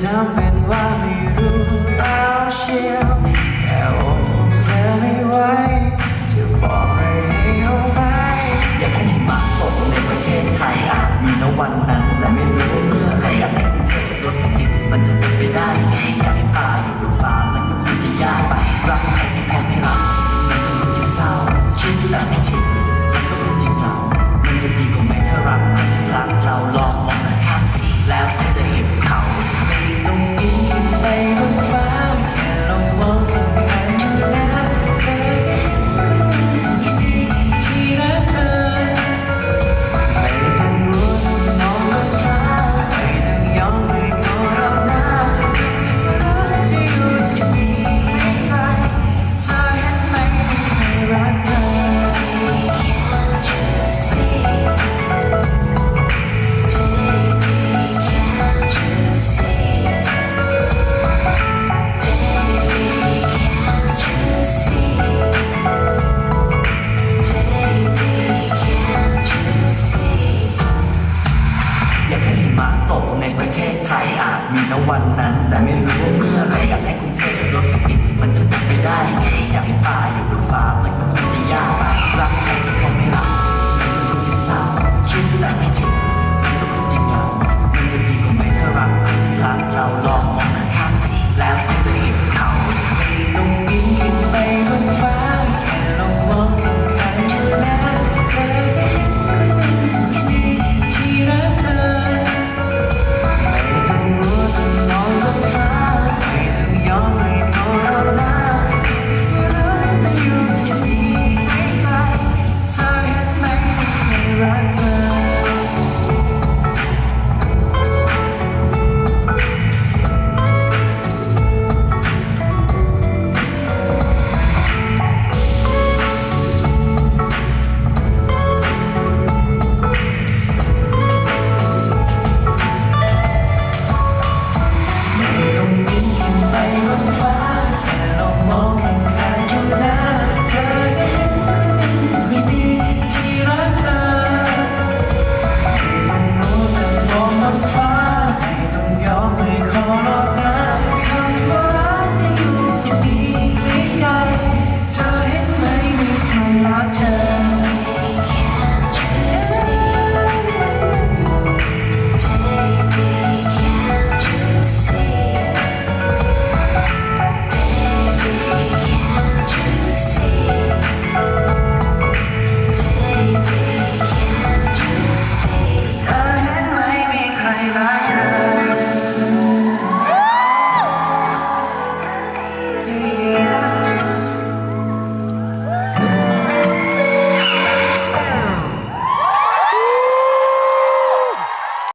จะทำเป็นว่ามี วันั้น แต่ไม่รู้ว่าเมื่อไรอยากให้กรุงเทพรถติดมันจะติดไม่ได้ไงอยากให้ตายอยู่บนฟ้ามันก็ right time.